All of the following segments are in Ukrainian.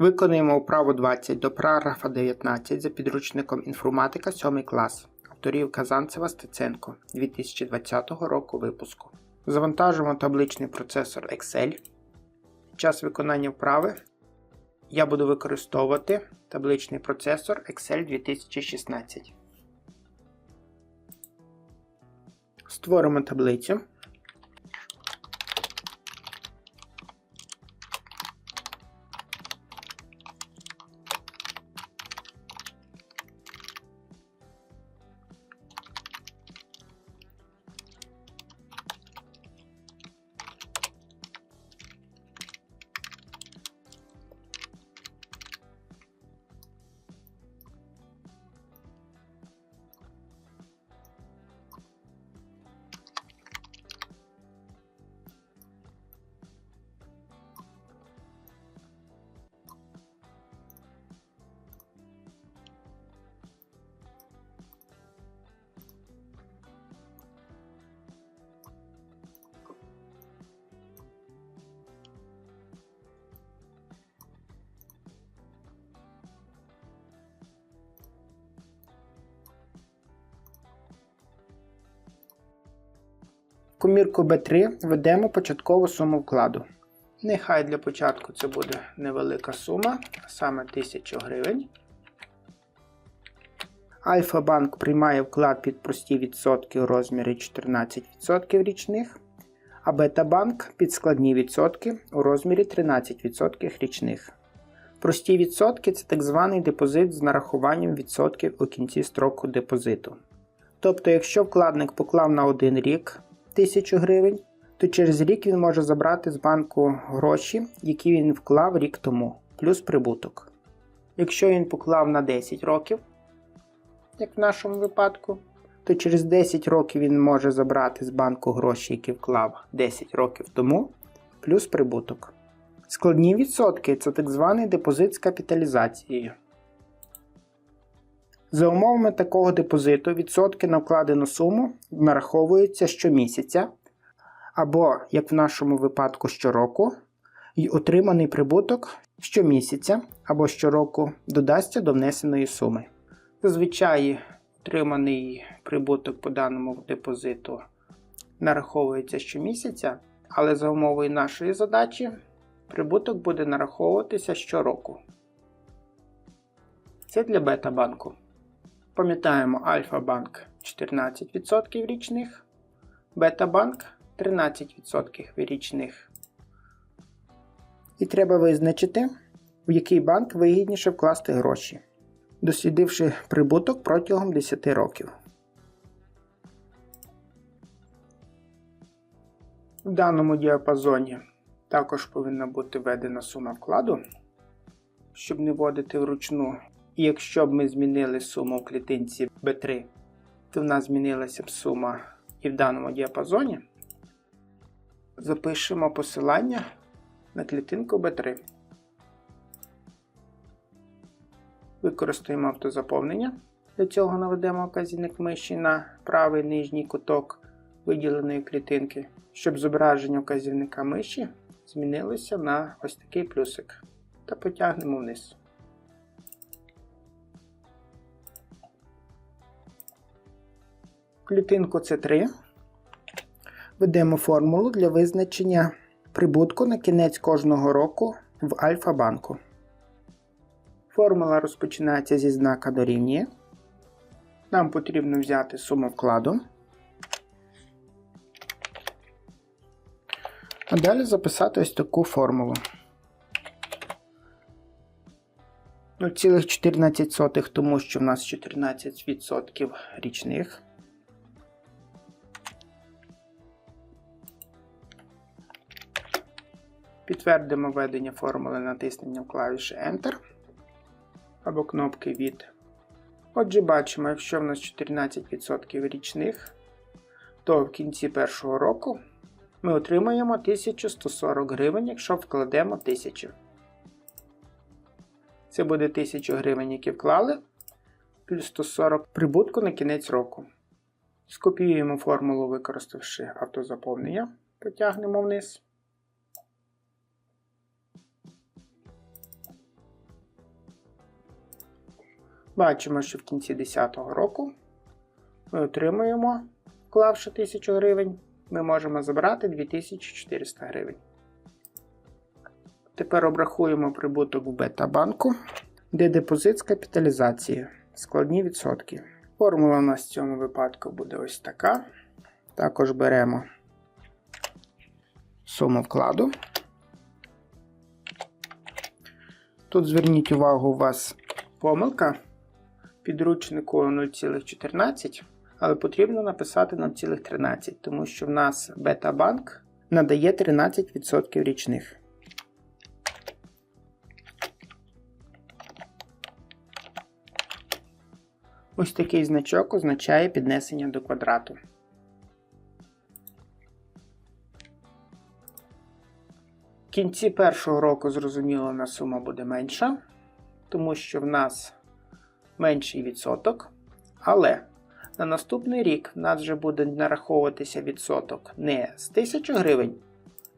Виконуємо вправу 20 до параграфа 19 за підручником інформатика 7 клас авторів Казанцева Стеценко 2020 року випуску. Завантажуємо табличний процесор Excel. Під час виконання вправи я буду використовувати табличний процесор Excel 2016. Створимо таблицю. Комірку B3 введемо початкову суму вкладу. Нехай для початку це буде невелика сума, саме 1000 гривень. Альфа-банк приймає вклад під прості відсотки у розмірі 14% річних, а Бета-банк під складні відсотки у розмірі 13% річних. Прості відсотки це так званий депозит з нарахуванням відсотків у кінці строку депозиту. Тобто, якщо вкладник поклав на один рік 1000 гривень, то через рік він може забрати з банку гроші, які він вклав рік тому, плюс прибуток. Якщо він поклав на 10 років, як в нашому випадку, то через 10 років він може забрати з банку гроші, які вклав 10 років тому, плюс прибуток. Складні відсотки це так званий депозит з капіталізацією. За умовами такого депозиту відсотки на вкладену суму нараховуються щомісяця, або, як в нашому випадку, щороку, і отриманий прибуток щомісяця або щороку додасться до внесеної суми. Зазвичай отриманий прибуток по даному депозиту нараховується щомісяця, але за умовою нашої задачі прибуток буде нараховуватися щороку. Це для бета-банку. Пам'ятаємо Альфа-банк 14% річних, Бета-банк 13% річних. І треба визначити, в який банк вигідніше вкласти гроші, дослідивши прибуток протягом 10 років. В даному діапазоні також повинна бути введена сума вкладу, щоб не вводити вручну. І якщо б ми змінили суму в клітинці B3, то в нас змінилася б сума і в даному діапазоні. Запишемо посилання на клітинку B3. Використаємо автозаповнення. Для цього наведемо вказівник миші на правий нижній куток виділеної клітинки, щоб зображення вказівника миші змінилося на ось такий плюсик та потягнемо вниз. Клітинку С3 ведемо формулу для визначення прибутку на кінець кожного року в Альфа-банку. Формула розпочинається зі знака дорівнює. Нам потрібно взяти суму вкладу. А далі записати ось таку формулу. 0,14, тому що в нас 14% річних. Підтвердимо введення формули натисненням клавіші Enter або кнопки від. Отже, бачимо, якщо в нас 14% річних, то в кінці першого року ми отримаємо 1140 гривень, якщо вкладемо 1000. Це буде 1000 гривень, які вклали, плюс 140 прибутку на кінець року. Скопіюємо формулу, використавши автозаповнення, потягнемо вниз. Бачимо, що в кінці 2010 року ми отримуємо, вклавши 1000 гривень, ми можемо забрати 2400 гривень. Тепер обрахуємо прибуток в бета-банку, де депозит з капіталізацією. Складні відсотки. Формула у нас в цьому випадку буде ось така. Також беремо суму вкладу. Тут зверніть увагу, у вас помилка підручнику 0,14, але потрібно написати 0,13, тому що в нас бета-банк надає 13% річних. Ось такий значок означає піднесення до квадрату. В кінці першого року, зрозуміло, у нас сума буде менша, тому що в нас менший відсоток. Але на наступний рік в нас вже буде нараховуватися відсоток не з 1000 гривень,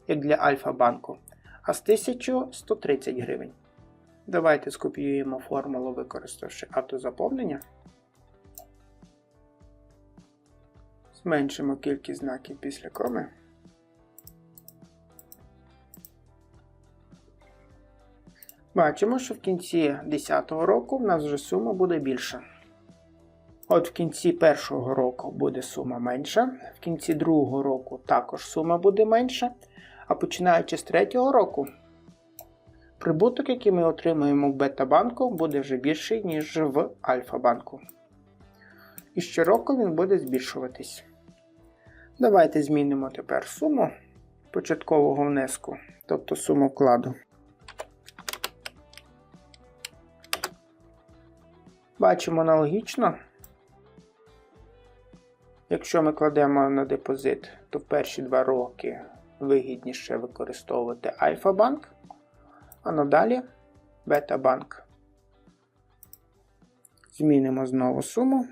як для Альфа-банку, а з 1130 гривень. Давайте скопіюємо формулу, використавши автозаповнення. Зменшимо кількість знаків після коми. Бачимо, що в кінці 2010 року в нас вже сума буде більша. От в кінці першого року буде сума менша, в кінці другого року також сума буде менша, а починаючи з третього року, прибуток, який ми отримуємо в бета-банку, буде вже більший, ніж в альфа-банку. І щороку він буде збільшуватись. Давайте змінимо тепер суму початкового внеску, тобто суму вкладу. Бачимо аналогічно. Якщо ми кладемо на депозит, то в перші два роки вигідніше використовувати Альфа-банк, а надалі Бета-банк. Змінимо знову суму.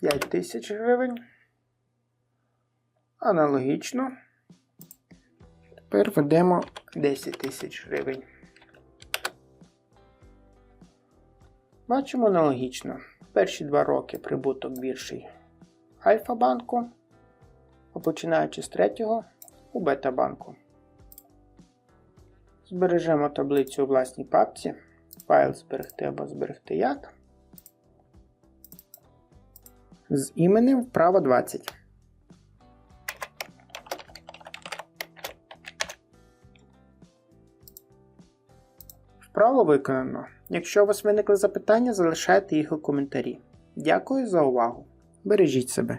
5 тисяч гривень. Аналогічно. Тепер введемо 10 тисяч гривень. Бачимо аналогічно. Перші два роки прибуток більший Альфа-банку, а починаючи з третього у бета-банку. Збережемо таблицю у власній папці. Файл зберегти або зберегти як. З іменем вправо 20. Вправо виконано. Якщо у вас виникли запитання, залишайте їх у коментарі. Дякую за увагу. Бережіть себе.